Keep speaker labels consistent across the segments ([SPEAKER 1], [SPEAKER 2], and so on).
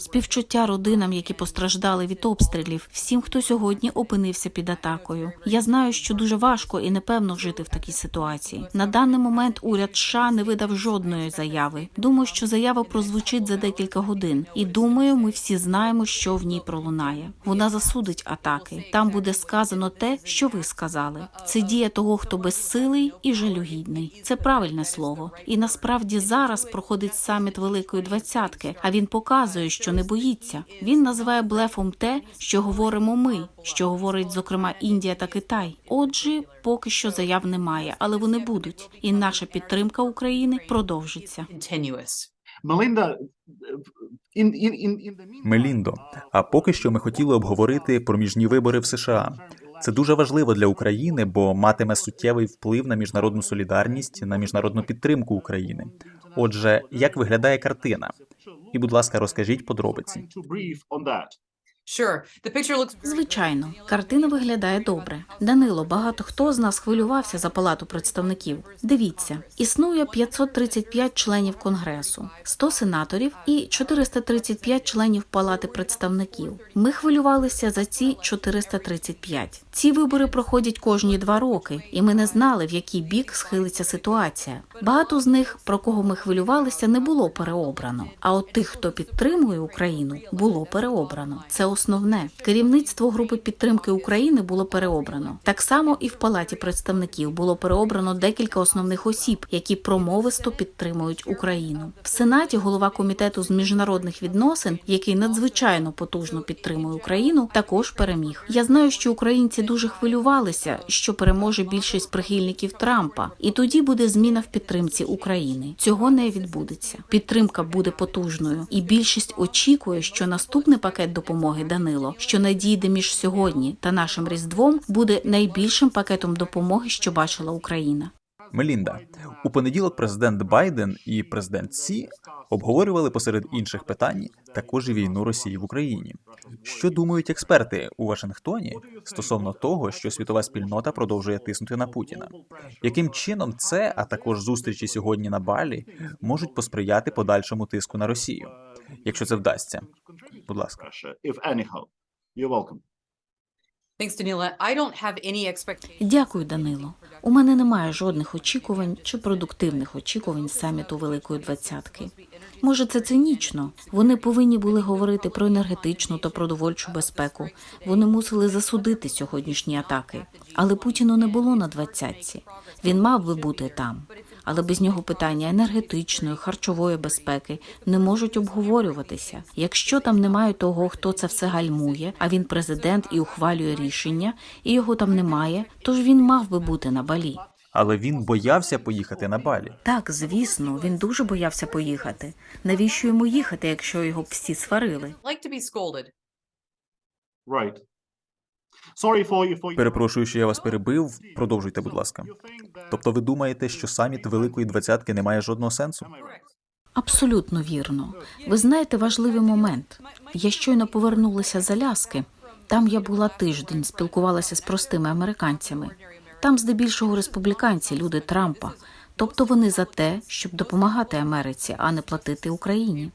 [SPEAKER 1] Співчуття родинам, які постраждали від обстрілів, всім, хто сьогодні опинився під атакою. Я знаю, що дуже важко і непевно жити в такій ситуації. На даний момент уряд США не видав жодної заяви. Думаю, що заява прозвучить за декілька годин, і думаю, ми всі знаємо, що в ній пролунає. Вона засудить атаки. Там буде сказано те, що ви сказали. Це дія того, хто безсилий і жалюгідний. Це правильне слово. І насправді зараз проходить саміт Великої Двадцятки. А він показує, що не боїться. Він називає блефом те, що говоримо ми, що говорить зокрема Індія та Китай. Отже, поки що заяв немає, але вони будуть. І наша підтримка України продовжиться.
[SPEAKER 2] the meantime,
[SPEAKER 3] Меліндо. А поки що ми хотіли обговорити проміжні вибори в США. Це дуже важливо для України, бо матиме суттєвий вплив на міжнародну солідарність, на міжнародну підтримку України. Отже, як виглядає картина? І, будь ласка, розкажіть подробиці.
[SPEAKER 1] Звичайно, картина виглядає добре. Данило, багато хто з нас хвилювався за палату представників. Дивіться, існує 535 членів конгресу, 100 сенаторів і 435 членів палати представників. Ми хвилювалися за ці 435. Ці вибори проходять кожні два роки, і ми не знали, в який бік схилиться ситуація. Багато з них, про кого ми хвилювалися, не було переобрано. А от тих, хто підтримує Україну, було переобрано. Це основне. Керівництво групи підтримки України було переобрано. Так само і в палаті представників було переобрано декілька основних осіб, які промовисто підтримують Україну. В сенаті голова комітету з міжнародних відносин, який надзвичайно потужно підтримує Україну, також переміг. Я знаю, що українці дуже хвилювалися, що переможе більшість прихильників Трампа, і тоді буде зміна в підтримці України. Цього не відбудеться. Підтримка буде потужною, і більшість очікує, що наступний пакет допомоги Данило, що надійде між сьогодні та нашим різдвом, буде найбільшим пакетом допомоги, що бачила Україна.
[SPEAKER 3] Мелінда, у понеділок президент Байден і президент Сі обговорювали посеред інших питань також війну Росії в Україні. Що думають експерти у Вашингтоні стосовно того, що світова спільнота продовжує тиснути на Путіна? Яким чином це, а також зустрічі сьогодні на Балі, можуть посприяти подальшому тиску на Росію, якщо це вдасться? Будь ласка.
[SPEAKER 2] If anyhow. You're welcome.
[SPEAKER 4] Thanks, Danila. I don't have any expectations.
[SPEAKER 1] Дякую, Данило. У мене немає жодних очікувань чи продуктивних очікувань саміту Великої Двадцятки. Може, це цинічно. Вони повинні були говорити про енергетичну та продовольчу безпеку. Вони мусили засудити сьогоднішні атаки. Але Путіну не було на двадцятці. Він мав би бути там. Але без нього питання енергетичної, харчової безпеки не можуть обговорюватися. Якщо там немає того, хто це все гальмує, а він президент і ухвалює рішення, і його там немає, тож він мав би бути на балі.
[SPEAKER 3] Але він боявся поїхати на Балі.
[SPEAKER 1] Так, звісно, він дуже боявся поїхати. Навіщо йому їхати, якщо його всі сварили?
[SPEAKER 2] Right.
[SPEAKER 3] Перепрошую, що я вас перебив. Продовжуйте, будь ласка. Тобто, ви думаєте, що саміт Великої Двадцятки не має жодного сенсу?
[SPEAKER 1] Абсолютно вірно. Ви знаєте важливий момент. Я щойно повернулася з Аляски. Там я була тиждень, спілкувалася з простими американцями. Там здебільшого республіканці, люди Трампа. Тобто вони за те, щоб допомагати Америці, а не платити Україні.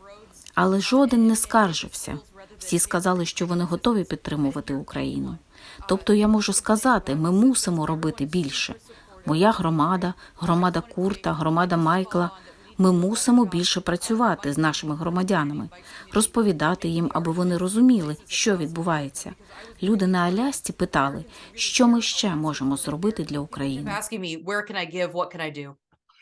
[SPEAKER 1] Але жоден не скаржився. Всі сказали, що вони готові підтримувати Україну. Тобто я можу сказати, ми мусимо робити більше. Моя громада, громада Курта, громада Майкла. Ми мусимо більше працювати з нашими громадянами, розповідати їм, аби вони розуміли, що відбувається. Люди на Алясці питали, що ми ще можемо зробити для України.